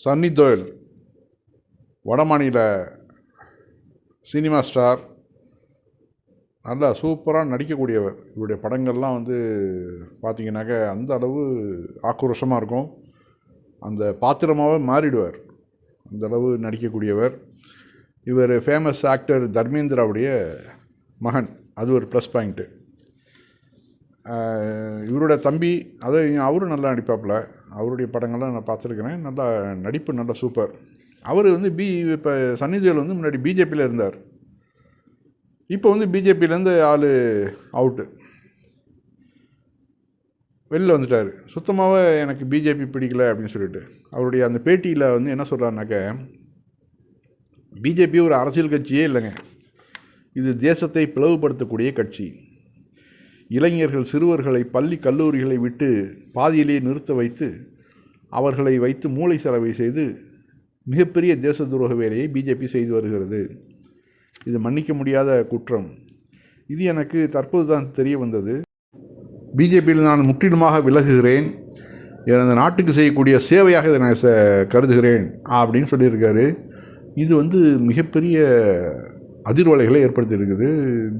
சன்னி தோயல் வடமாநில cinema star. நல்லா சூப்பராக நடிக்கக்கூடியவர். இவருடைய படங்கள்லாம் வந்து பார்த்தீங்கன்னாக்க அந்த அளவு ஆக்ரோஷமாக இருக்கும். அந்த பாத்திரமாகவே மாறிடுவார். அந்தளவு நடிக்கக்கூடியவர். இவர் ஃபேமஸ் ஆக்டர் தர்மேந்திராவுடைய மகன். அது ஒரு ப்ளஸ் பாயிண்ட்டு இவரோட தம்பி அதை அவரும் நல்லா நடிப்பாப்புல. அவருடைய படங்கள்லாம் நான் பார்த்துருக்கிறேன். நல்லா நடிப்பு நல்லா சூப்பர். அவர் வந்து பி இப்போ சன்னிதேவல் வந்து முன்னாடி பிஜேபியில் இருந்தார். இப்போ வந்து பிஜேபியிலேருந்து ஆள் அவுட்டு. வெளில வந்துட்டார். சுத்தமாகவே எனக்கு பிஜேபி பிடிக்கல அப்படின்னு சொல்லிட்டு. அவருடைய அந்த பேட்டியில் வந்து என்ன சொல்கிறாருனாக்க பிஜேபி ஒரு அரசியல் கட்சியே இல்லைங்க. இது தேசத்தை பிளவுபடுத்தக்கூடிய கட்சி. இளைஞர்கள் சிறுவர்களை பள்ளி கல்லூரிகளை விட்டு பாதியிலே நிறுத்த வைத்து அவர்களை வைத்து மூளை செலவை செய்து மிகப்பெரிய தேச துரோக வேலையை பிஜேபி செய்து வருகிறது. இது மன்னிக்க முடியாத குற்றம். இது எனக்கு தற்போது தான் தெரிய வந்தது. பிஜேபியில் நான் முற்றிலுமாக விலகுகிறேன். எனது நாட்டுக்கு செய்யக்கூடிய சேவையாக இதை நான் ச கருதுகிறேன் அப்படின்னு சொல்லியிருக்காரு. இது வந்து மிகப்பெரிய அதிர்வலைகளை ஏற்படுத்தியிருக்குது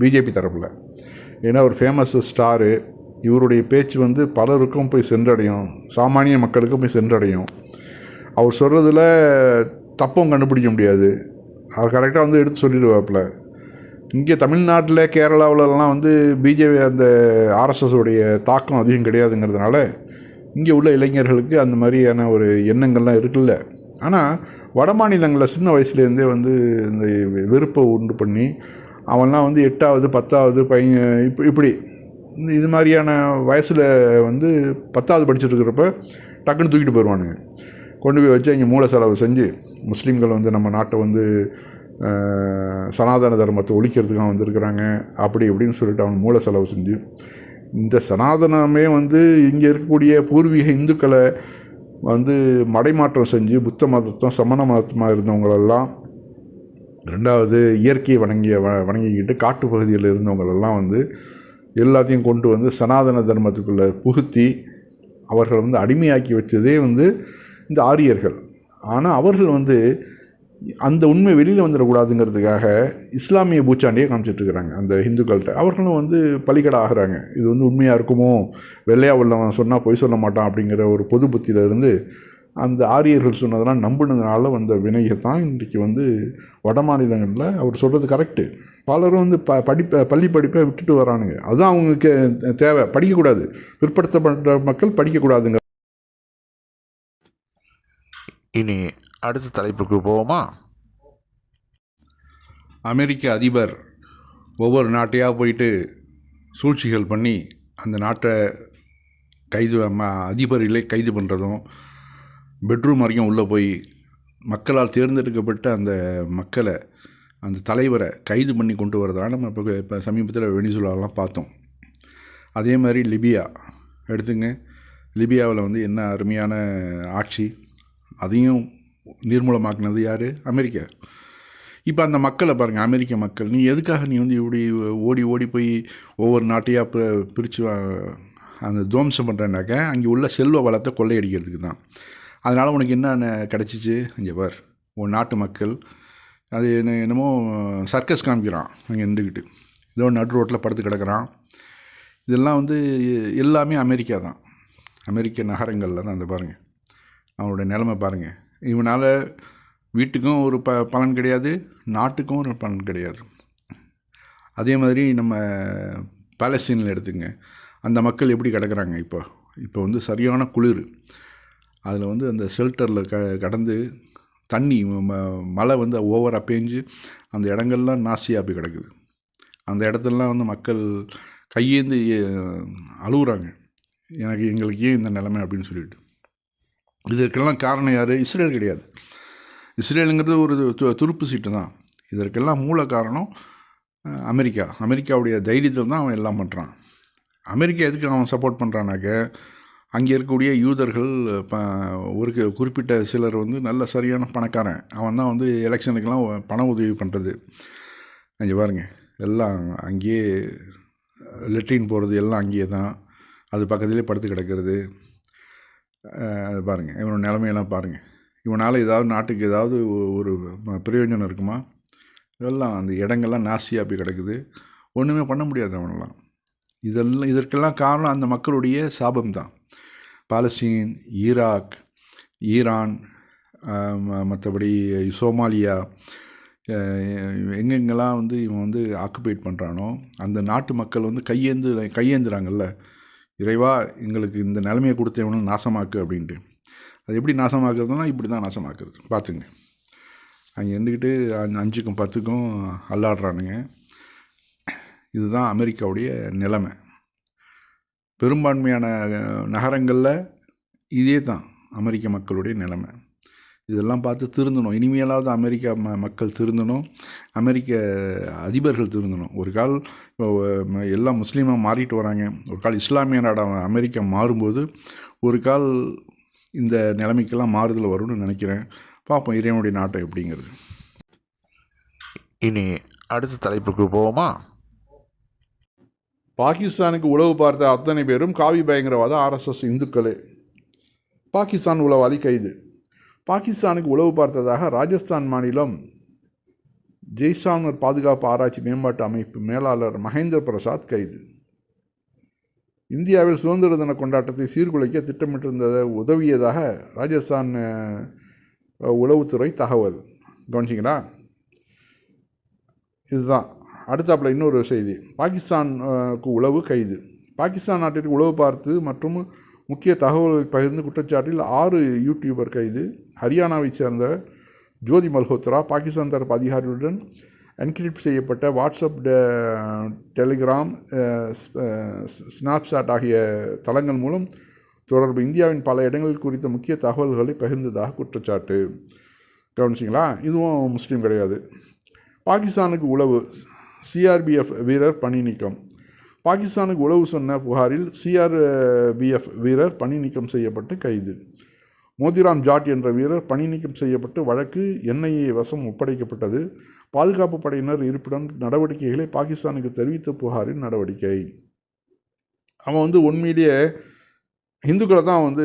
பிஜேபி தரப்பில். ஏன்னா ஒரு ஃபேமஸ் ஸ்டாரு இவருடைய பேச்சு வந்து பலருக்கும் போய் சென்றடையும் சாமானிய மக்களுக்கும் போய் சென்றடையும். அவர் சொல்கிறதுல தப்பும் கண்டுபிடிக்க முடியாது. அவர் கரெக்டாக வந்து எடுத்து சொல்லிடுவாப்பில். இங்கே தமிழ்நாட்டில் கேரளாவிலலாம் வந்து பிஜேபி அந்த ஆர்எஸ்எஸோடைய தாக்கம் அதிகம் கிடையாதுங்கிறதுனால இங்கே உள்ள இளைஞர்களுக்கு அந்த மாதிரியான ஒரு எண்ணங்கள்லாம் இருக்குல்ல. ஆனால் வட மாநிலங்களில் சின்ன வயசுலேருந்தே வந்து இந்த வெறுப்பை உண்டு பண்ணி அவன்லாம் வந்து எட்டாவது பத்தாவது பையன் இப்படி இப்படி. இது மாதிரியான வயசில் வந்து பத்தாவது படிச்சுட்டு இருக்கிறப்ப டக்குன்னு தூக்கிட்டு போயிடுவானுங்க கொண்டு போய் வச்சு இங்கே மூல செலவு செஞ்சு முஸ்லீம்கள் வந்து நம்ம நாட்டை வந்து சனாதன தர்மத்தை ஒழிக்கிறதுக்காக வந்திருக்கிறாங்க. அப்படி இப்படின்னு சொல்லிட்டு அவன் மூல செலவு செஞ்சு இந்த சனாதனமே வந்து இங்கே இருக்கக்கூடிய பூர்வீக இந்துக்களை வந்து மடைமாற்றம் செஞ்சு புத்த மதத்தும் சமண மதத்தமாக இருந்தவங்களெல்லாம் ரெண்டாவது இயற்கையை வணங்கிய வ வணங்கிக்கிட்டு காட்டு பகுதியில் இருந்தவங்களெல்லாம் வந்து எல்லாத்தையும் கொண்டு வந்து சனாதன தர்மத்துக்குள்ளே புகுத்தி அவர்களை வந்து அடிமையாக்கி வச்சதே வந்து இந்த ஆரியர்கள். ஆனால் அவர்கள் வந்து அந்த உண்மை வெளியில் வந்துடக்கூடாதுங்கிறதுக்காக இஸ்லாமிய பூச்சாண்டியை காமிச்சிட்ருக்குறாங்க அந்த ஹிந்துக்கள்கிட்ட. அவர்களும் வந்து பலிக்கடை ஆகிறாங்க இது வந்து உண்மையாக இருக்குமோ? வெள்ளையா உள்ளவன் சொன்னால் பொய் சொல்ல மாட்டான் அப்படிங்கிற ஒரு பொது புத்தியிலிருந்து அந்த ஆரியர்கள் சொன்னதெல்லாம் நம்பினதுனால வந்த வினையை தான் இன்றைக்கி வந்து வட மாநிலங்களில் அவர் சொல்கிறது கரெக்டு பலரும் வந்து ப படிப்பை பள்ளி படிப்பை விட்டுட்டு வரானுங்க. அதுதான் அவங்களுக்கு தேவை. படிக்கக்கூடாது. பிற்படுத்தப்பட்ட மக்கள் படிக்கக்கூடாதுங்க. இனி அடுத்த தலைப்புக்கு போவோமா? அமெரிக்க அதிபர் ஒவ்வொரு நாட்டையாக போயிட்டு சூழ்ச்சிகள் பண்ணி அந்த நாட்டை கைது ம- அதிபர்களே கைது பண்ணுறதும் பெட்ரூம் வரைக்கும் உள்ளே போய் மக்களால் தேர்ந்தெடுக்கப்பட்ட அந்த மக்களை அந்த தலைவரை கைது பண்ணி கொண்டு வரதான் நம்ம இப்போ இப்போ சமீபத்தில் வெனிசுலாலாம் பார்த்தோம். அதே மாதிரி லிபியா எடுத்துங்க. லிபியாவில் வந்து என்ன அருமையான ஆட்சி அதையும் நிர்மூலமாக்குனது யார்? அமெரிக்கா. இப்போ அந்த மக்களை பாருங்கள் அமெரிக்க மக்கள் நீ எதுக்காக நீ வந்து இப்படி ஓடி ஓடி போய் ஒவ்வொரு நாட்டையாக பி பிரித்து அந்த துவம்சம் பண்ணுறேன்னாக்க அங்கே உள்ள செல்வ வளத்தை கொள்ளையடிக்கிறதுக்கு தான் அதனால் உனக்கு என்ன கிடச்சிச்சு? இங்கே பார். உன் நாட்டு மக்கள். அது என்ன என்னமோ சர்க்கஸ் காமிக்கிறான். அங்கே இருந்துக்கிட்டு ஏதோ நடு ரோட்டில் படுத்து கிடக்குறான். இதெல்லாம் வந்து எல்லாமே அமெரிக்கா தான். அமெரிக்க நகரங்களில் தான் அந்த பாருங்கள் அவனோட நிலமை பாருங்கள் இவனால் வீட்டுக்கும் ஒரு ப பலன் கிடையாது. நாட்டுக்கும் ஒரு பலன் கிடையாது. அதே மாதிரி நம்ம பாலஸ்தீனில் எடுத்துங்க. அந்த மக்கள் எப்படி கிடக்கிறாங்க இப்போ? இப்போ வந்து சரியான குளிர். அதில் வந்து அந்த ஷெல்டரில் க கடந்து தண்ணி ம- மழை வந்து ஓவராக பேஞ்சு அந்த இடங்கள்லாம் நாசியாக போய் கிடக்குது. அந்த இடத்துலலாம் வந்து மக்கள் கையேந்து அழுகுறாங்க. எனக்கு எங்களுக்கு ஏன் இந்த நிலைமை அப்படின்னு சொல்லிட்டு. இதற்கெல்லாம் காரணம் யார்? இஸ்ரேல் கிடையாது. இஸ்ரேலுங்கிறது ஒரு து- துருப்பு சீட்டு தான். இதற்கெல்லாம் மூல காரணம் அமெரிக்கா. அமெரிக்காவுடைய தைரியத்தில் தான் அவன் எல்லாம் பண்ணுறான் அமெரிக்கா எதுக்கு அவன் சப்போர்ட் பண்ணுறானாக்க அங்கே இருக்கக்கூடிய யூதர்கள் இப்போ ஒரு குறிப்பிட்ட சிலர் வந்து நல்ல சரியான பணக்காரன். அவன் தான் வந்து எலெக்ஷனுக்கெல்லாம் பண உதவி பண்ணுறது அங்கே பாருங்கள் எல்லாம் அங்கேயே லெட்ரின் போகிறது எல்லாம் அங்கேயே தான். அது பக்கத்துலேயே படுத்து கிடக்கிறது. அது பாருங்கள் இவனோட நிலமையெல்லாம் பாருங்கள் இவனால் ஏதாவது நாட்டுக்கு ஏதாவது ஒரு பிரயோஜனம் இருக்குமா? இதெல்லாம் அந்த இடங்கள்லாம் நாசியாக போய் கிடக்குது. ஒன்றுமே பண்ண முடியாது அவனெல்லாம். இதெல்லாம் இதற்கெல்லாம் காரணம் அந்த மக்களுடைய சாபம் தான் பாலஸ்தீன் ஈராக் ஈரான் மற்றபடி சோமாலியா எங்கெங்கெல்லாம் வந்து இவன் வந்து ஆக்குபைட் பண்ணுறானோ அந்த நாட்டு மக்கள் வந்து கையேந்து கையேந்துறாங்கல்ல. இறைவா எங்களுக்கு இந்த நிலைமையை கொடுத்தவனும் நாசமாக்கு அப்படின்ட்டு. அது எப்படி நாசமாக்குறதுனா இப்படி தான் நாசமாக்குறது. பார்த்துங்க. அங்கே இருந்துக்கிட்டு அஞ்சு- அஞ்சுக்கும் பத்துக்கும் அல்லாடுறானுங்க. இதுதான் அமெரிக்காவுடைய நிலைமை. பெரும்பான்மையான நகரங்களில் இதே தான் அமெரிக்க மக்களுடைய நிலைமை. இதெல்லாம் பார்த்து திருந்தணும். இனிமேலாவது அமெரிக்கா ம மக்கள் திருந்தணும். அமெரிக்க அதிபர்கள் திருந்தணும். ஒரு கால் எல்லாம் முஸ்லீமாக மாறிட்டு வராங்க. ஒரு கால் இஸ்லாமிய நாடாக அமெரிக்கா மாறும்போது ஒரு கால் இந்த நிலைமைக்கெல்லாம் மாறுதல் வரும்னு நினைக்கிறேன். பார்ப்போம் இறைவனுடைய நாட்டம் எப்படிங்கிறது. இனி அடுத்த தலைப்புக்கு போவோமா? பாகிஸ்தானுக்கு உளவு பார்த்த அத்தனை பேரும் காவி பயங்கரவாத ஆர்எஸ்எஸ் இந்துக்களே. பாகிஸ்தான் உளவாளி கைது. பாகிஸ்தானுக்கு உளவு பார்த்ததாக ராஜஸ்தான் மாநிலம் ஜெய்சால்மர் பாதுகாப்பு ஆராய்ச்சி மேம்பாட்டு அமைப்பு மேலாளர் மகேந்திர பிரசாத் கைது. இந்தியாவில் சுதந்திர தின கொண்டாட்டத்தை சீர்குலைக்க திட்டமிட்டிருந்ததை உதவியதாக ராஜஸ்தான் உளவுத்துறை தகவல். கவனிச்சிங்களா? இதுதான். அடுத்தாப்பில் இன்னொரு செய்தி. பாகிஸ்தானுக்கு உளவு கைது. பாகிஸ்தான் நாட்டிற்கு உளவு பார்த்து மற்றும் முக்கிய தகவல்களை பகிர்ந்து குற்றச்சாட்டில் ஆறு யூடியூபர் கைது. ஹரியானாவைச் சேர்ந்த ஜோதி மல்ஹோத்ரா பாகிஸ்தான் தரப்பு அதிகாரிகளுடன் என்கிரிப்ட் செய்யப்பட்ட வாட்ஸ்அப் டெலிகிராம் ஸ்- ஸ்னாப்சாட் ஆகிய தளங்கள் மூலம் தொடர்பு இந்தியாவின் பல இடங்கள் குறித்த முக்கிய தகவல்களை பகிர்ந்ததாக குற்றச்சாட்டு. கவனிச்சிங்களா? இதுவும் முஸ்லீம் கிடையாது. பாகிஸ்தானுக்கு உளவு சிஆர்பிஎஃப் வீரர் பணி நீக்கம். பாகிஸ்தானுக்கு உளவு சொன்ன புகாரில் சிஆர்பிஎஃப் வீரர் பணி நீக்கம் செய்யப்பட்டு கைது. மோதிராம் ஜாட் என்ற வீரர் பணி நீக்கம் செய்யப்பட்டு வழக்கு என்ஐஏ வசம் ஒப்படைக்கப்பட்டது. பாதுகாப்பு படையினர் இருப்பிடம் நடவடிக்கைகளை பாகிஸ்தானுக்கு தெரிவித்த புகாரின் நடவடிக்கை. அவன் வந்து உண்மையிலேயே இந்துக்களை தான் வந்து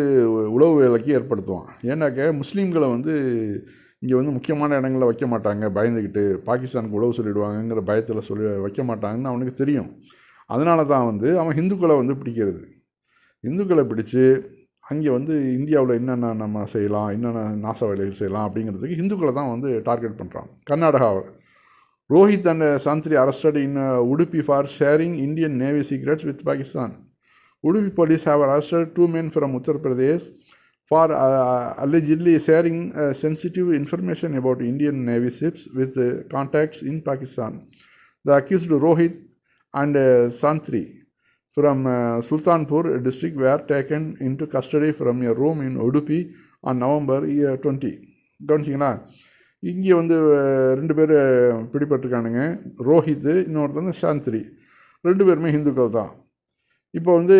உளவு வேலைக்கு ஏற்படுத்துவான். ஏன்னாக்க முஸ்லீம்களை வந்து இங்கே வந்து முக்கியமான இடங்களில் வைக்க மாட்டாங்க. பயந்துக்கிட்டு பாகிஸ்தானுக்கு உழவு சொல்லிடுவாங்கங்கிற பயத்தில் சொல்லி வைக்க மாட்டாங்கன்னு அவனுக்கு தெரியும். அதனால தான் வந்து அவன் இந்துக்களை வந்து பிடிக்கிறது. இந்துக்களை பிடிச்சு அங்கே வந்து இந்தியாவில் என்னென்ன நம்ம செய்யலாம் என்னென்ன நாச வேலைகள் செய்யலாம் அப்படிங்கிறதுக்கு இந்துக்களை தான் வந்து டார்கெட் பண்ணுறான் கர்நாடகாவை Rohit and Santri arrested in Udupi for sharing Indian navy secrets with Pakistan Udupi police have arrested two men from Uttar Pradesh for uh, allegedly sharing uh, sensitive information about Indian Navy ships with uh, contacts in Pakistan. The accused Rohit and uh, Santri from uh, Sultanpur district were taken into custody from a room in Udupi on November year 20. கவனிச்சிங்களா இங்கே வந்து அஹ், ரெண்டு பேர் பிடிபட்டிருக்கானுங்க ரோஹித் இன்னொருத்தங்க சாந்திரி ரெண்டு பேருமே ஹிந்துக்கள் தான் இப்போ வந்து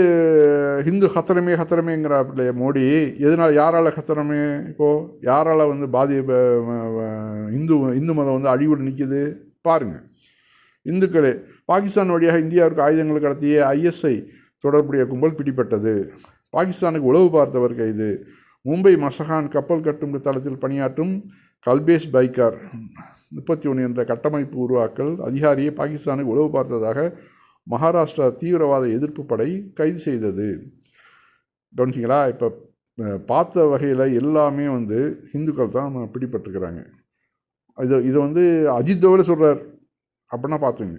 ஹிந்து ஹத்திரமே ஹத்திரமேங்கிறாப்புல மோடி எதனால் யாரால் ஹத்திரமே இப்போது யாரால் வந்து பாதி இந்து இந்து மதம் வந்து அழிவுடன் நிற்கிது பாருங்கள் இந்துக்களே பாகிஸ்தான் வழியாக இந்தியாவிற்கு ஆயுதங்கள் கடத்திய ஐஎஸ்ஐ தொடர்புடைய கும்பல் பிடிபட்டது. பாகிஸ்தானுக்கு உளவு பார்த்தவர் கைது. மும்பை மசகான் கப்பல் கட்டும் தளத்தில் பணியாற்றும் கல்பேஷ் பைக்கர் முப்பத்தி ஒன்று என்ற கட்டமைப்பு உருவாக்கல் அதிகாரியை பாகிஸ்தானுக்கு உளவு பார்த்ததாக மகாராஷ்டிரா தீவிரவாத எதிர்ப்பு படை கைது செய்தது. கவனிச்சிங்களா? இப்போ பார்த்த வகையில் எல்லாமே வந்து இந்துக்கள் தான் பிடிபட்டிருக்கிறாங்க. இது இதை வந்து அஜித் தோவலே சொல்கிறார் அப்படின்னா பார்த்துங்க.